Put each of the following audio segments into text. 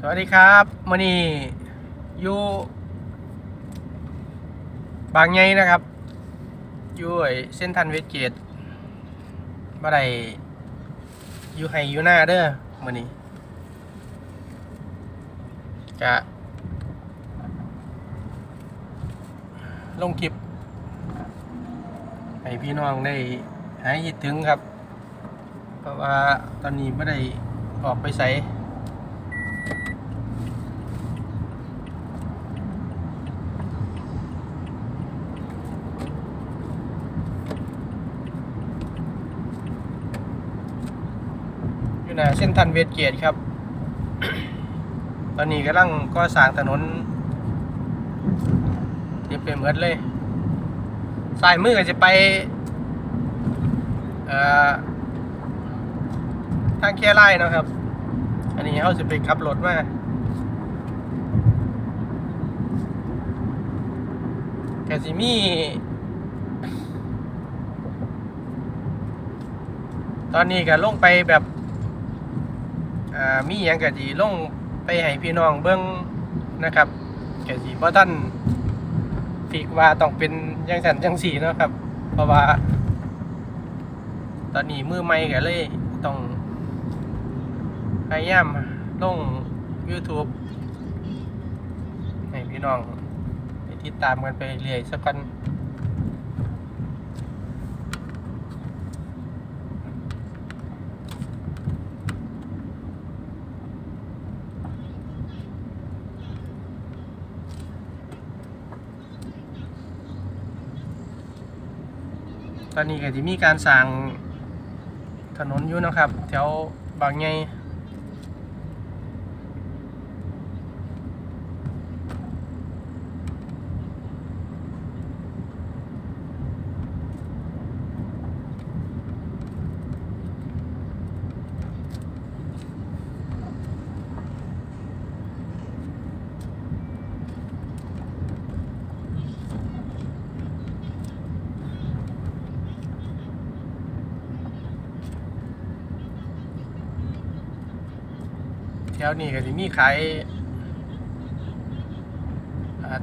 สวัสดีครับมื่อนี้อยู่บางไงนะครับอยู่ไอเส้นทันเวสเกตบ่ได้อยู่ให้อยู่หน้าเด้อมื่อนี้จะลงคลิปให้พี่น้องได้หายคิดถึงครับ เพราะว่าตอนนี้ไม่ได้ออกไปใส่ อยู่ หน้าเส้นทันเวสเกตครับ ตอนนี้กำลังก่อสร้างถนนเต็มไปหมดเลยสายมือก็จะไปทางแค่ไร่นะครับ อันนี้เขาจะไปขับรถมาแกสิมีตอนนี้ก็ลงไปแบบ มีอย่างกะจีลงไปให้พี่น้องเบิ้งนะครับกะจีเพราะท่านฟิกว่าต้องเป็นยังสันยังสีนะครับ เพราะว่า ตอนนี้มือใหม่ก็เลยต้องพยายามลง YouTube ให้พี่น้องไปติดตามกันไปเรื่อยสักกัน ตอนนี้ก็จะมีการสร้างถนนอยู่นะครับ แถวบางไงแถ วนี้ก็จะมีขาย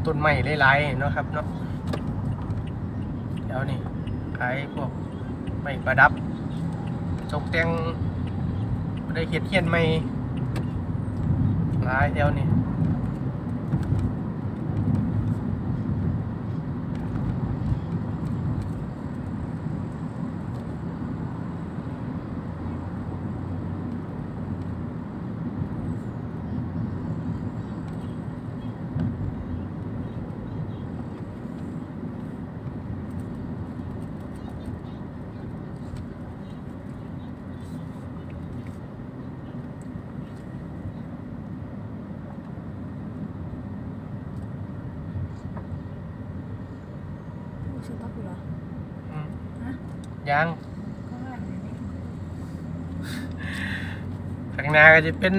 ต้นไม้หลายๆเนาะครับเนาะแถวนี้ขายพวกไม้ประดับตกแต่งได้เขียนเขียนไม้หลายแถวนี้ กอยู่เหรออืมฮะยังก็ว่าอย่างนี้ข้างหน้าก็จะเป็น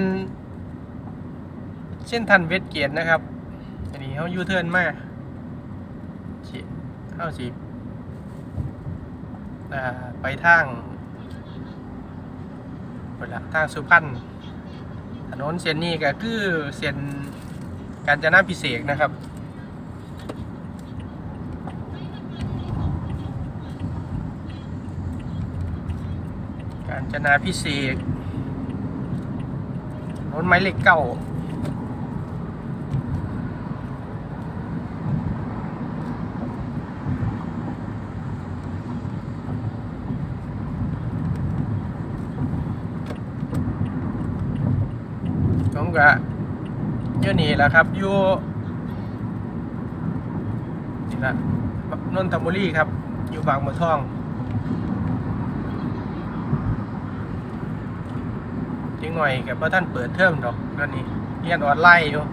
เส้นทันเวสเกียรนะครับ อันนี้เขายูเทิร์นมาสิเข้าสิอ่าไปทางเวลาทางสุพรรณถนนเส้นนี้ก็คือเส้นกาญจนาพิเศษกนะครับ กาญจนาพิเศษถนนไม้เหล็กเก้าผมก็อยู่นี่แหละครับอยู่นี่ละนนทบุรีครับ อยู่บางบัวทอง จังหน่อยกับว่าท่านเปิดเทอมดอกตอนนี้เรียนออนไลน์อยู่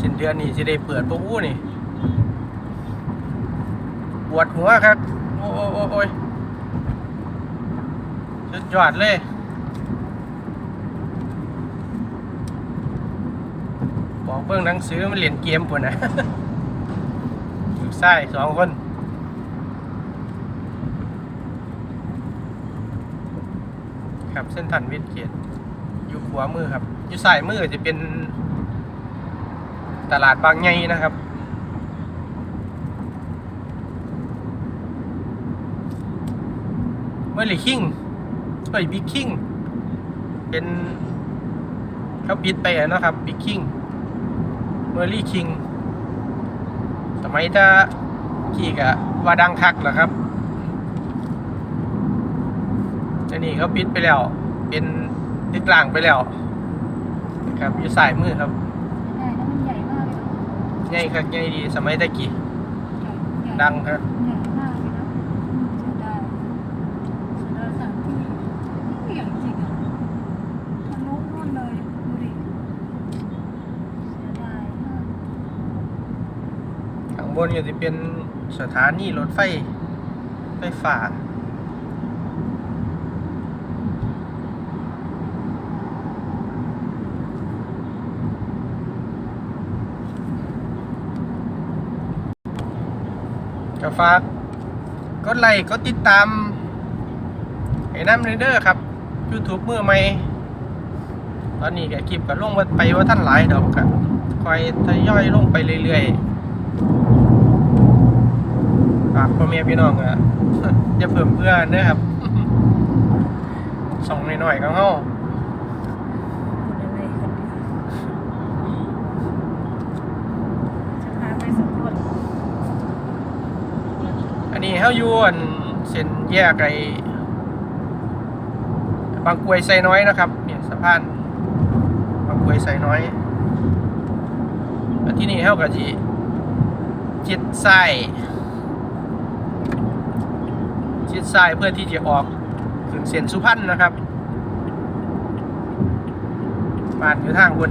สิ้นเดือนนี้จะได้เปิดปุ๊บอู้นี่ปวดหัวครับโอ้โอ้โอ้ยสุดยอดเลยบอกเบิ่งหนังสือมันเล่นเกมปุ่นนะลูกชายสองคนครับเส้นทันวิทย์เกียรติ อยู่ขวามือครับ อยู่ซ้ายมือจะเป็นตลาดบางใหญ่นะครับ เมอร์ลี่คิงเอ้ยบิ๊กคิง เป็นเขาปิดไปนะครับบิ๊กคิง เมอร์ลี่คิง สมัยถ้าขี่กะว่าดังคักเหรอครับอันนี้เขาปิดไปแล้ว เป็น ดึกลางไปแล้วนะครับอยู่สายมือครับได้แล้วมันใหญ่มากเลยเนาะใหญ่ครับใหญ่ดีสมัยตะกี้ใหญ่ใหญ่ดังครับใหญ่มากเลยนะอืมเสียดายเสียดายสถานที่ใหญ่จริงอะทะลุนู่นเลยดูดิเสียดายมากข้างบนก็จะเป็นสถานีรถไฟไฟฟ้า ก็ฝากกดไลค์กดติดตามไอ้น้ำเรเดอร์ครับ YouTube มือใหม่ตอนนี้ก็คลิปก็ลงไปว่าท่านหลายดอกกันคอยทยอยลงไปเรื่อยๆฝากพ่อแม่พี่น้องอะอย่าเพิ่มเพื่อนเด้อครับส่งหน่อยๆก็เฮา คนอะไรคนเดียวจะพาไปสำรวจ อั นี้เฮาอยู่อันเส้นแยกไอ้บางกวยไซน้อยนะครับเนี่ยสะพานบางกวยไซน้อยที่นี่เฮาก็สิจิตไส้จิตไส้เพื่อที่จะออกถึงเส้นสุพรรณนะครับบ้านอยู่ทางบน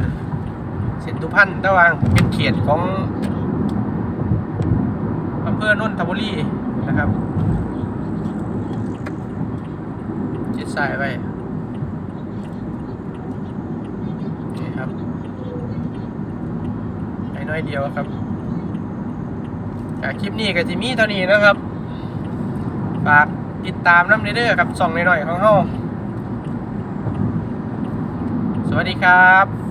เส้นสุพรรณต่ว่าเป็นเขตของอำเภอนนทบุรี นะครับจิตสายไปนี่ครับไอ้น้อยเดียวครับจากคลิปนี้ก็จะมีเท่านี้นะครับ ฝากติดตามน้ำเด้อๆครับส่องหน่อยๆของเฮาสวัสดีครับ